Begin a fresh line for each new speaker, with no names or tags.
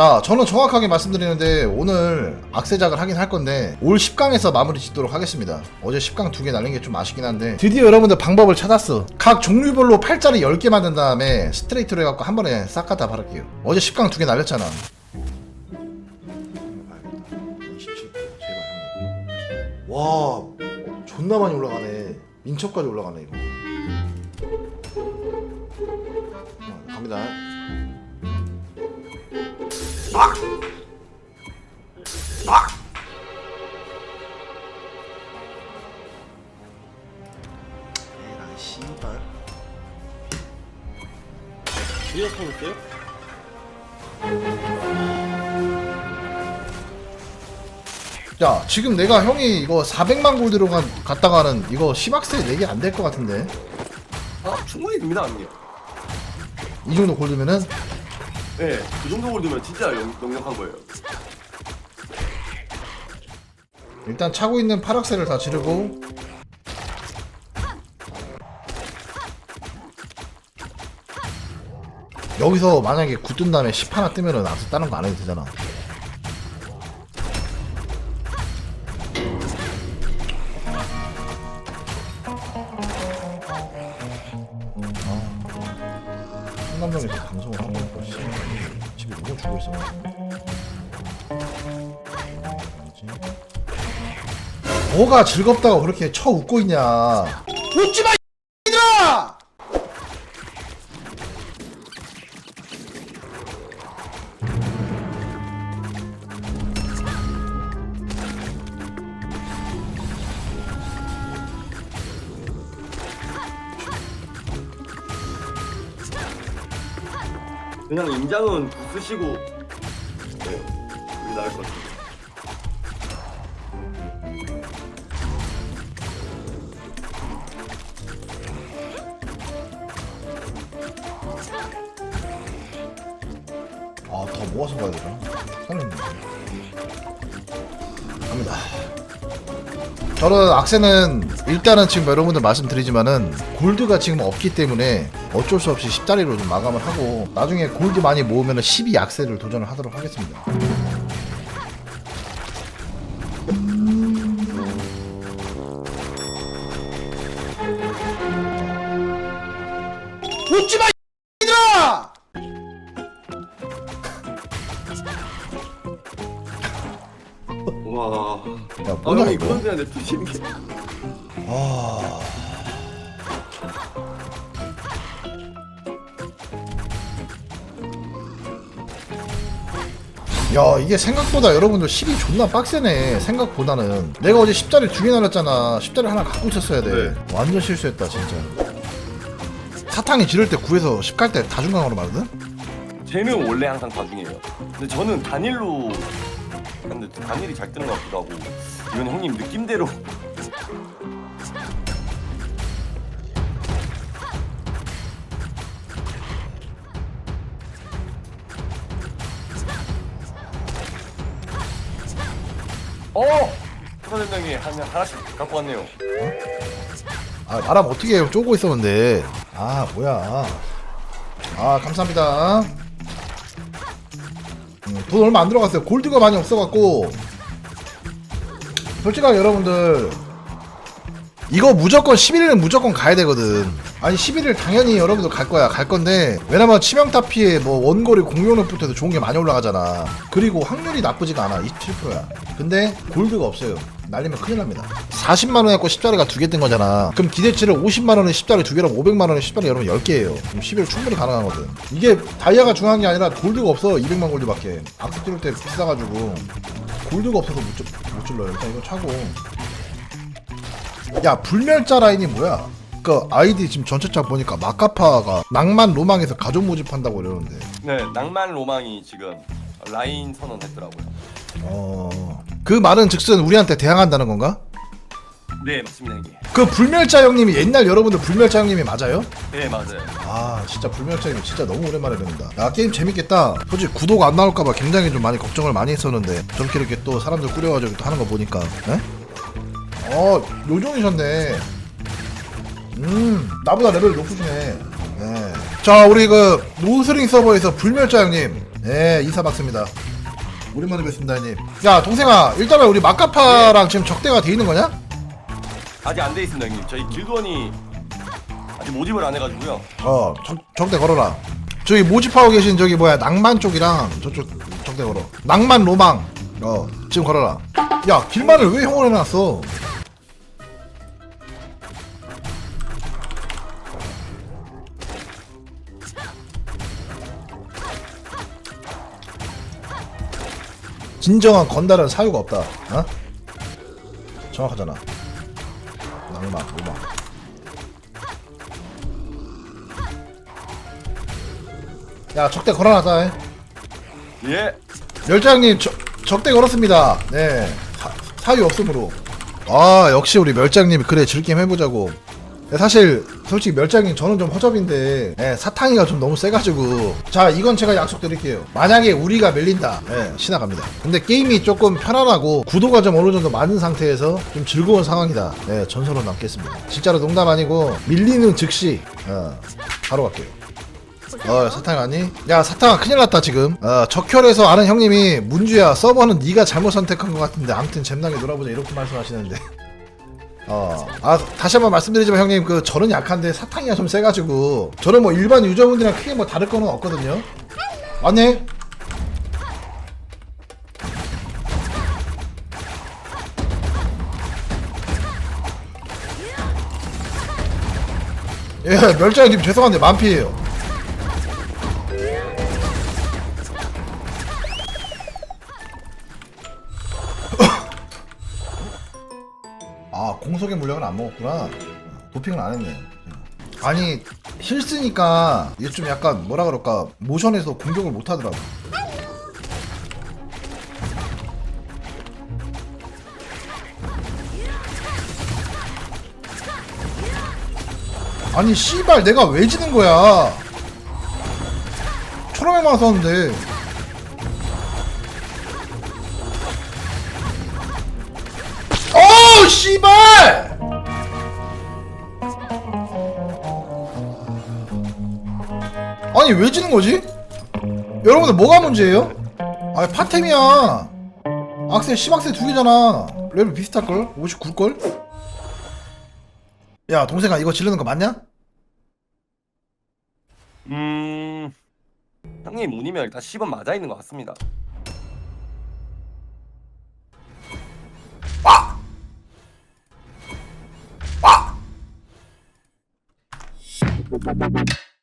자 저는 정확하게 말씀드리는데 오늘 악세작을 하긴 할 건데 올 10강에서 마무리 짓도록 하겠습니다. 어제 10강 두 개 날린 게 좀 아쉽긴 한데 드디어 여러분들 방법을 찾았어. 각 종류별로 팔자리 10개 만든 다음에 스트레이트로 해갖고 한 번에 싹 갖다 바를게요. 어제 10강 두 개 날렸잖아. 와 존나 많이 올라가네. 민첩까지 올라가네 이거. 자, 갑니다 에라 씨발.
리어폰 올게요.
야 지금 내가 형이 이거 400만 골드로 가, 갔다가는 이거 10악세 내기 안 될 것 같은데.
아 충분히 됩니다 언니.
이 정도 골드면은
네, 그 정도 골드면 진짜 영, 역력한 거예요.
일단 차고 있는 8악세를 다 지르고 여기서 만약에 9뜬 다음에 10 하나 뜨면은 악세 다른 거 안 해도 되잖아 한남동에서 방송을 하고 있고 씨, 집에 누구 죽어 있어 뭐가 즐겁다고 그렇게 쳐 웃고 있냐? 웃지 마
그냥 임장은 쓰시고 네, 그게 나을 것 같아요.
아 더 모아서 가야 되나? 살렸네 갑니다 저는 악세는 일단은 지금 여러분들 말씀드리지만은 골드가 지금 없기 때문에 어쩔 수 없이 10다리로 좀 마감을 하고 나중에 골드 많이 모으면은 12 악세를 도전을 하도록 하겠습니다 웃지 마 이들아!
와.
야
아
뭐냐
형이
이거
게.
아. 야 이게 생각보다 여러분들 10이 존나 빡세네 생각보다는 내가 어제 10자리 두개 날렸잖아 10자리 하나 갖고 있었어야 돼
네.
완전 실수했다 진짜 사탕이 지를 때 9에서 10갈 때 다중강으로 말거든?
쟤는 원래 항상 다중이에요. 근데 저는 단일로 근데 단일이 잘 뜨는 것 같기도 하고 이건 형님 느낌대로 어! 한 하나씩 갖고 왔네요.
아 말하면 어떻게 해요? 쪼고 있었는데 아 뭐야. 아 감사합니다. 음, 돈 얼마 안 들어갔어요. 골드가 많이 없어갖고. 솔직하게 여러분들 이거 무조건 11일은 무조건 가야 되거든. 아니 11일 당연히 여러분들 갈 거야. 갈 건데 왜냐면 치명타 피해 뭐 원거리 공룡력부터도 좋은 게 많이 올라가잖아. 그리고 확률이 나쁘지가 않아. 27%야 근데 골드가 없어요. 날리면 큰일 납니다. 40만원 갖고 10자리가 두 개 뜬 거잖아. 그럼 기대치를 50만원에 10자리 두 개랑 500만원에 10자리 여러분 10개예요. 그럼 11일 충분히 가능하거든. 이게 다이아가 중요한 게 아니라 골드가 없어 200만 골드밖에. 악수 찌를 때 비싸가지고. 골드가 없어서 못, 찔- 못 질러요. 일단 이거 차고. 야 불멸자 라인이 뭐야? 그 아이디 지금 전체창 보니까 마카파가 낭만 로망에서 가족 모집한다고 이러는데.
네, 낭만 로망이 지금 라인 선언했더라고요.
어 그 말은 즉슨 우리한테 대항한다는 건가?
네, 맞습니다, 형님.
그 불멸자 형님이 옛날 여러분들 불멸자 형님이 맞아요?
네, 맞아요.
아 진짜 불멸자 형님 진짜 너무 오랜만에 뵙는다 야 게임 재밌겠다 솔직히 구독 안 나올까봐 굉장히 좀 많이 걱정을 많이 했었는데 저렇게 이렇게 또 사람들 꾸려가지고 또 하는 거 보니까 에? 어 요정이셨네 음 나보다 레벨 높으시네 네. 자 우리 그 노스링 서버에서 불멸자 형님 네 이사박스입니다 오랜만에 뵙습니다 형님 야 동생아 일단은 우리 마카파랑 지금 적대가 돼 있는 거냐?
아직 안 돼 있습니다 형님. 저희 길드원이 아직 모집을 안 해가지고요.
어 적, 적대 걸어라 저기 모집하고 계신 저기 뭐야 낭만 쪽이랑 저쪽 적대 걸어 낭만 로망 어 지금 걸어라 야 길만을 왜 형을 해놨어 진정한 건달은 사유가 없다 어? 정확하잖아 낭만 로망 야 적대 걸어놨다 잉.
예.
멸장님 저, 적대 걸었습니다. 네 사, 사유 없으므로. 아 역시 우리 멸장님 그래 즐김 해보자고. 네, 사실 솔직히 멸장님 저는 좀 허접인데 네, 사탕이가 좀 너무 세가지고. 자 이건 제가 약속드릴게요. 만약에 우리가 밀린다. 네, 신나갑니다. 근데 게임이 조금 편안하고 구도가 좀 어느 정도 많은 상태에서 좀 즐거운 상황이다. 네 전설로 남겠습니다. 진짜로 농담 아니고 밀리는 즉시 어, 바로 갈게요. 어 사탕 아니? 야 사탕아 큰일 났다 지금. 어 적혈에서 아는 형님이 문주야 서버는 네가 잘못 선택한 것 같은데 아무튼 잼나게 놀아보자. 이렇게 말씀하시는데 어 아 다시 한번 말씀드리지만 형님 그 저는 약한데 사탕이가 좀 세가지고. 저는 뭐 일반 유저분들이랑 크게 뭐 다를 거는 없거든요. 맞네? 예 멸장님 죄송한데 만피예요 공속의 물약은 안 먹었구나. 도핑을 안 했네. 아니 힐스니까 이게 좀 약간 뭐라 그럴까? 모션에서 공격을 못 하더라고. 아니 씨발 내가 왜 지는 거야? 초롬에만 썼는데 씨발! 아니 왜 지는 거지? 여러분들 뭐가 문제예요? 아 파템이야 악셀 10악셀 두 개잖아 레벨 비슷할걸? 59걸? 야 동생아 이거 지르는 거 맞냐?
음. 형님 운이면 일단 10원 맞아 있는 것 같습니다. Oh,